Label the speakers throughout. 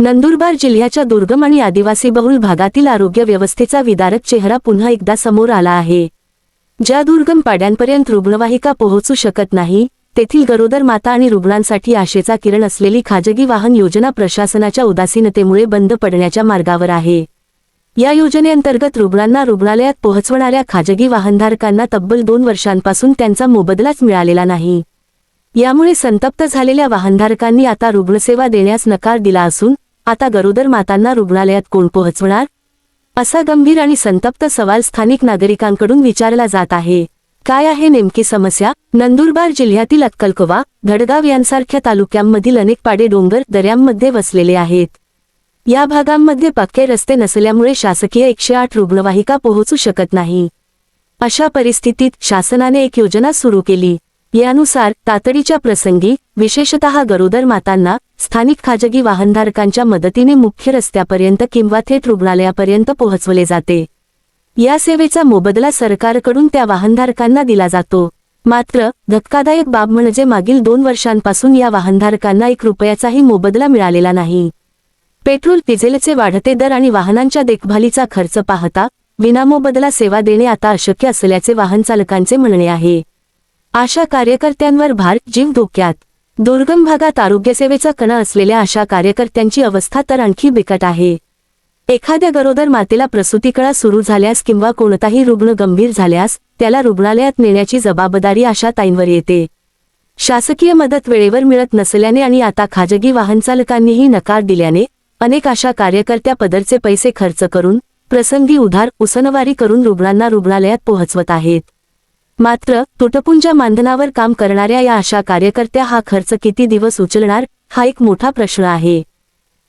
Speaker 1: नंदुरबार जिल्ह्याच्या दुर्गम आणि आदिवासी बहुल भागातील आरोग्य व्यवस्थेचा विदारक चेहरा पुन्हा एकदा समोर आला आहे. ज्या दुर्गम पाड्यांपर्यंत रुग्णवाहिका पोहोचू शकत नाही तेथील गरोदर माता आणि रुग्णांसाठी आशेचा किरण असलेली खाजगी वाहन योजना प्रशासनाच्या उदासीनतेमुळे बंद पडण्याच्या मार्गावर आहे. या योजनेअंतर्गत रुग्णांना रुग्णालयात पोहोचवणाऱ्या खाजगी वाहनधारकांना तब्बल दोन वर्षांपासून त्यांचा मोबदलाच मिळालेला नाही. यामुळे संतप्त झालेल्या वाहनधारकांनी आता रुग्णसेवा देण्यास नकार दिला असून आता गरोदर मातांना रुग्णालयात कोण पोहोचवणार? असा गंभीर आणि संतप्त सवाल स्थानिक नागरिकांकडून विचारला जात आहे. काय आहे नेमकी समस्या? नंदुरबार जिल्ह्यातील अक्कलकोवा धडगाव यांसारख्या तालुक्यांमधील अनेक पाडे डोंगर दऱ्यांमध्ये वसलेले आहेत. या भागांमध्ये पक्के रस्ते नसल्यामुळे शासकीय एकशे आठ रुग्णवाहिका पोहोचू शकत नाही. अशा परिस्थितीत शासनाने एक योजना सुरू केली. यानुसार तातडीच्या प्रसंगी विशेषतः गरोदर मातांना स्थानिक खाजगी वाहनधारकांच्या मदतीने मुख्य रस्त्यापर्यंत किंवा थेट रुग्णालयापर्यंत पोहोचवले जाते. या सेवेचा मोबदला सरकारकडून त्या वाहनधारकांना दिला जातो. मात्र धक्कादायक बाब म्हणजे मागील दोन वर्षांपासून या वाहनधारकांना एक रुपयाचाही मोबदला मिळालेला नाही. पेट्रोल डिझेलचे वाढते दर आणि वाहनांच्या देखभालीचा खर्च पाहता विनामोबदला सेवा देणे आता अशक्य असल्याचे वाहन चालकांचे म्हणणे आहे. आशा कार्यकर्त्यांवर भार जीव धोक्यात. दुर्गम भागात आरोग्यसेवेचा कणा असलेल्या अशा कार्यकर्त्यांची अवस्था तर आणखी बिकट आहे. एखाद्या गरोदर मातेला प्रसूतिकळा सुरू झाल्यास किंवा कोणताही रुग्ण गंभीर झाल्यास त्याला रुग्णालयात नेण्याची जबाबदारी अशा ताईंवर येते. शासकीय मदत वेळेवर मिळत नसल्याने आणि आता खाजगी वाहनचालकांनीही नकार दिल्याने अनेक अशा कार्यकर्त्या पदरचे पैसे खर्च करून प्रसंगी उधार उसनवारी करून रुग्णांना रुग्णालयात पोहोचवत आहेत. मात्र तुटपुंजा मानधनावर काम करणाऱ्या या अशा कार्यकर्त्या हा खर्च किती दिवस उचलणार हा एक मोठा प्रश्न आहे.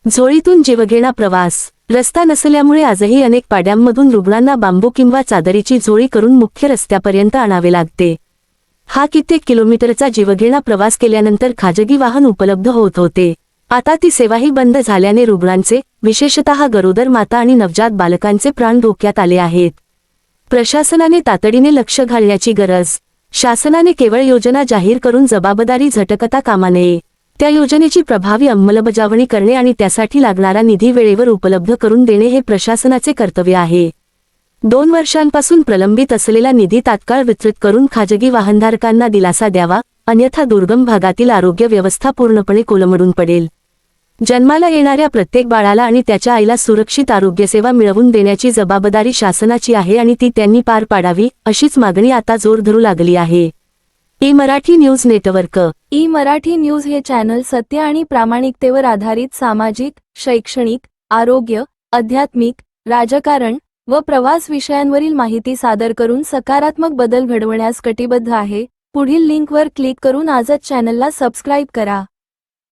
Speaker 1: झोळीतून जीवघेणा प्रवास रस्ता नसल्यामुळे आजही अनेक पाड्यांमधून रुग्णांना बांबू किंवा चादरीची झोळी करून मुख्य रस्त्यापर्यंत आणावे लागते. हा कित्येक किलोमीटरचा जीवघेणा प्रवास केल्यानंतर खाजगी वाहन उपलब्ध होत होते. आता ती सेवाही बंद झाल्याने रुग्णांचे विशेषतः गरोदर माता आणि नवजात बालकांचे प्राण धोक्यात आले आहेत. प्रशासनाने तातडीने लक्ष घालण्याची गरज. शासनाने केवळ योजना जाहीर करून जबाबदारी झटकता कामा नये. त्या योजनेची प्रभावी अंमलबजावणी करणे आणि त्यासाठी लागणारा निधी वेळेवर उपलब्ध करून देणे हे प्रशासनाचे कर्तव्य आहे. दोन वर्षांपासून प्रलंबित असलेला निधी तात्काळ वितरित करून खाजगी वाहनधारकांना दिलासा द्यावा अन्यथा दुर्गम भागातील आरोग्य व्यवस्था पूर्णपणे कोलमडून पडेल. जन्माला येणाऱ्या प्रत्येक बाळाला आणि त्याच्या आईला सुरक्षित आरोग्यसेवा मिळवून देण्याची जबाबदारी शासनाची आहे आणि ती त्यांनी पार पाडावी अशीच मागणी आता जोर धरू लागली आहे. E Marathi news network.
Speaker 2: E Marathi news हे चॅनल सत्य आणि प्रामाणिकतेवर आधारित सामाजिक शैक्षणिक आरोग्य आध्यात्मिक राजकारण व प्रवास विषयांवरील माहिती सादर करून सकारात्मक बदल घडवण्यास कटिबद्ध आहे. पुढील लिंकवर क्लिक करून आजच चॅनलला सबस्क्राईब करा.